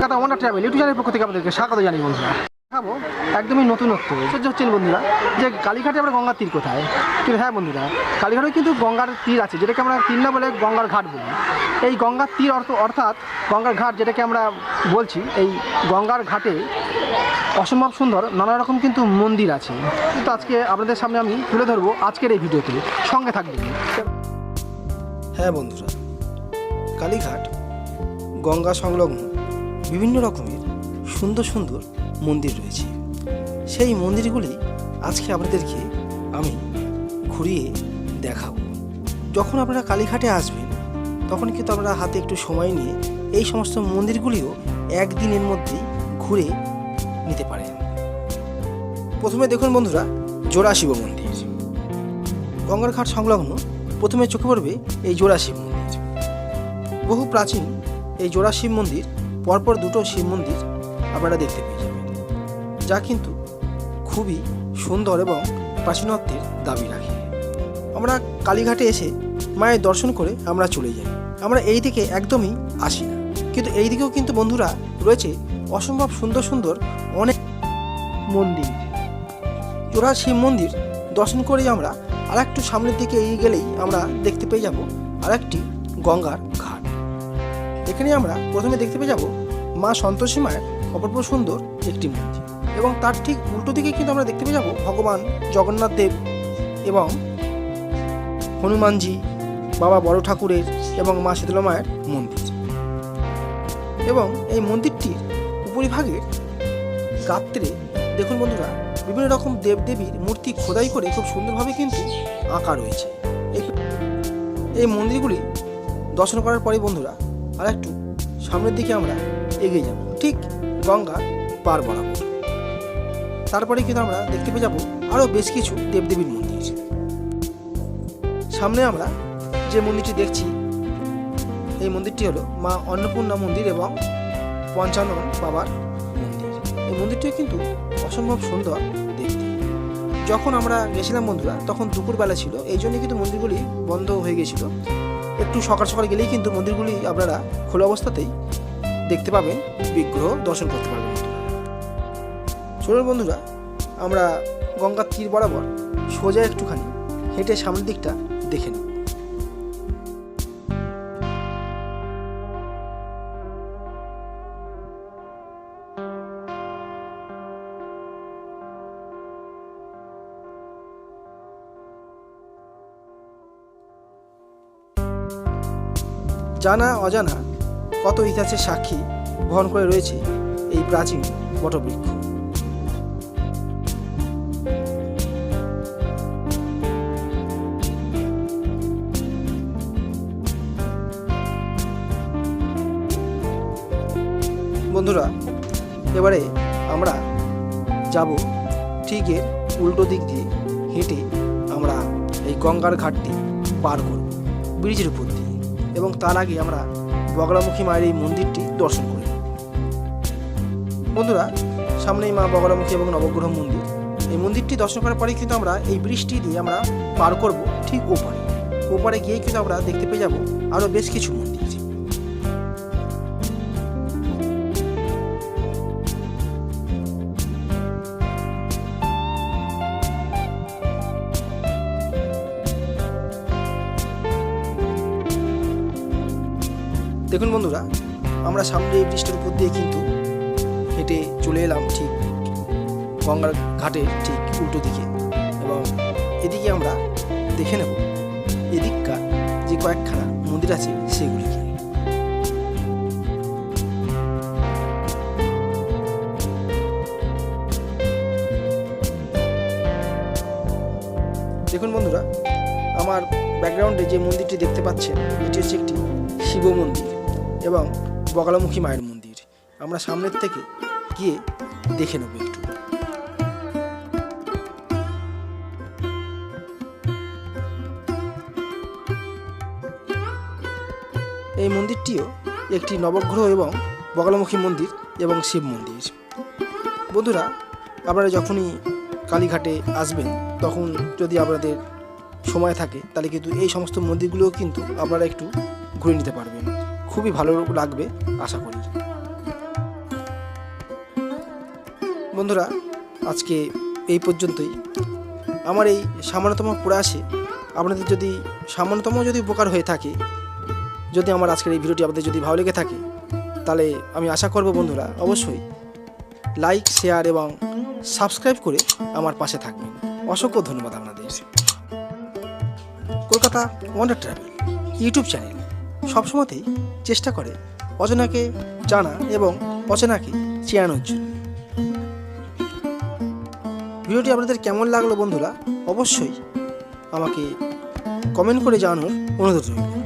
Travel, YouTube চ্যানেলের পক্ষ থেকে আপনাদেরকে স্বাগত জানাই বন্ধুরা। দেখাবো একদমই নতুনত্ব সহ্য হচ্ছেন বন্ধুরা, যে কালীঘাটে আমরা গঙ্গার তীর কোথায়? কিন্তু হ্যাঁ বন্ধুরা, কালীঘাটে কিন্তু গঙ্গার তীর আছে, যেটাকে আমরা তীর না বলে গঙ্গার ঘাট বলি। এই গঙ্গার তীর অর্থ অর্থাৎ গঙ্গার ঘাট যেটাকে আমরা বলছি, এই গঙ্গার ঘাটে অসম্ভব সুন্দর নানা রকম কিন্তু মন্দির আছে। কিন্তু আজকে আপনাদের সামনে আমি তুলে ধরবো আজকের এই ভিডিওতে। সঙ্গে থাকবেন। হ্যাঁ বন্ধুরা, কালীঘাট গঙ্গা সংলগ্ন। বিভিন্ন রকমের সুন্দর সুন্দর মন্দির রয়েছে। সেই মন্দিরগুলি আজকে আপনাদেরকে আমি ঘুরিয়ে দেখাবো। যখন আপনারা কালীঘাটে আসবেন, তখন কিন্তু আমরা হাতে একটু সময় নিয়ে এই সমস্ত মন্দিরগুলিও একদিনের মধ্যেই ঘুরে নিতে পারেন। প্রথমে দেখুন বন্ধুরা জোড়া শিব মন্দির। গঙ্গার ঘাট সংলগ্ন প্রথমে চোখে পড়বে এই জোড়া শিব মন্দির। বহু প্রাচীন এই জোড়া শিব মন্দির পরপর দুটো শিব মন্দির আপনারা দেখতে পেয়ে যাবেন, যা কিন্তু খুবই সুন্দর এবং প্রাচীনত্বের দাবি রাখে। আমরা কালীঘাটে এসে মায়ের দর্শন করে আমরা চলে যাই। আমরা এই দিকে একদমই আসি না। কিন্তু এই দিকেও কিন্তু বন্ধুরা রয়েছে অসম্ভব সুন্দর সুন্দর অনেক মন্দির। জোড়া শিব মন্দির দর্শন করেই আমরা আর একটু সামনের দিকে এগিয়ে গেলেই আমরা দেখতে পেয়ে যাব আর একটি গঙ্গার ঘাট। এখানে আমরা প্রথমে দেখতে পেয়ে যাব মা সন্তোষী মায়ের অপূর্ব সুন্দর একটি মন্দির এবং তার ঠিক উল্টো দিকে কিন্তু আমরা দেখতে পেয়ে যাব ভগবান জগন্নাথ দেব এবং হনুমানজি, বাবা বড় ঠাকুরের এবং মা শীতলা মায়ের মন্দির। এবং এই মন্দিরটির উপরিভাগের গাত্রে দেখুন বন্ধুরা, বিভিন্ন রকম দেবদেবীর মূর্তি খোদাই করে খুব সুন্দরভাবে কিন্তু আঁকা রয়েছে। এই মন্দিরগুলি দর্শন করার পরে বন্ধুরা আর একটু সামনের দিকে আমরা এগিয়ে যাব। ঠিক গঙ্গা পার বরাবর। তারপরে কিন্তু আমরা দেখতে পেয়ে যাব আরও বেশ কিছু দেবদেবীর মন্দির। সামনে আমরা যে মন্দিরটি দেখছি, এই মন্দিরটি হলো মা অন্নপূর্ণা মন্দির এবং পঞ্চানন বাবার মন্দির। এই মন্দিরটিও কিন্তু অসম্ভব সুন্দর দেখতে। যখন আমরা গেছিলাম বন্ধুরা, তখন দুপুরবেলা ছিল, এই জন্য কিন্তু মন্দিরগুলি বন্ধ হয়ে গেছিল। একটু সকাল সকাল গেলেই কিন্তু মন্দিরগুলি আপনারা খোলা অবস্থাতেই দেখতে পাবেন, বিগ্রহ দর্শন করতে পারবেন। চলুন বন্ধুরা, আমরা গঙ্গার তীর বরাবর সোজা একটুখানি হেঁটে সামনের দিকটা দেখে নিই। জানা অজানা কত ইতিহাসের সাক্ষী বহন করে রয়েছে এই প্রাচীন বটবৃক্ষ? বন্ধুরা, এবারে আমরা যাব ঠিক এর উল্টো দিক দিয়ে হেঁটে আমরা এই গঙ্গার ঘাটটি পার করব, ব্রিজের উপর দিয়ে। এবং তার আগে আমরা বগলামুখী মায়ের এই মন্দিরটি দর্শন করি। বন্ধুরা, সামনেই মা বগলামুখী এবং নবগ্রহ মন্দির। এই মন্দিরটি দর্শন করার পরেই কিন্তু আমরা এই বৃষ্টি দিয়ে আমরা পার করব ঠিক ওপারে। ওপারে গিয়ে কিন্তু আমরা দেখতে পেয়ে যাব আরও বেশ কিছু মন্দির। দেখুন বন্ধুরা, আমরা সামনে এই ব্রিজটার উপর দিয়ে কিন্তু হেঁটে চলে এলাম ঠিক গঙ্গার ঘাটের ঠিক উল্টো দিকে এবং এদিকে আমরা দেখে নেব এদিককার যে কয়েকখানা মন্দির আছে সেগুলিকে। দেখুন বন্ধুরা, আমার ব্যাকগ্রাউন্ডে যে মন্দিরটি দেখতে পাচ্ছেন, এটি হচ্ছে একটি শিব মন্দির। এবং বগলামুখী মায়ের মন্দির। আমরা সামনের থেকে গিয়ে দেখে নেব একটু। এই মন্দিরটিও একটি নবগ্রহ এবং বগলামুখী মন্দির এবং শিব মন্দির। বন্ধুরা, আপনারা যখনই কালীঘাটে আসবেন, তখন যদি আপনাদের সময় থাকে, তাহলে কিন্তু এই সমস্ত মন্দিরগুলোও কিন্তু আপনারা একটু ঘুরে নিতে পারবেন। খুবই ভালো লাগবে, আশা করি। বন্ধুরা, আজকে এই পর্যন্তই। আমার এই সামান্যতম প্রয়াসে আপনাদের যদি সামান্যতম যদি উপকার হয়ে থাকে, যদি আমার আজকের এই ভিডিওটি আপনাদের যদি ভালো লেগে থাকে, তাহলে আমি আশা করব বন্ধুরা, অবশ্যই লাইক, শেয়ার এবং সাবস্ক্রাইব করে আমার পাশে থাকবেন। অসংখ্য ধন্যবাদ আপনাদের। Kolkata wonder travel YouTube channel. সবসময়তেই চেষ্টা করে অচেনাকে জানা এবং অচেনাকে চেয়ানোর জন্য। ভিডিওটি আপনাদের কেমন লাগল বন্ধুরা, অবশ্যই আমাকে কমেন্ট করে জানানোর অনুরোধ রইল।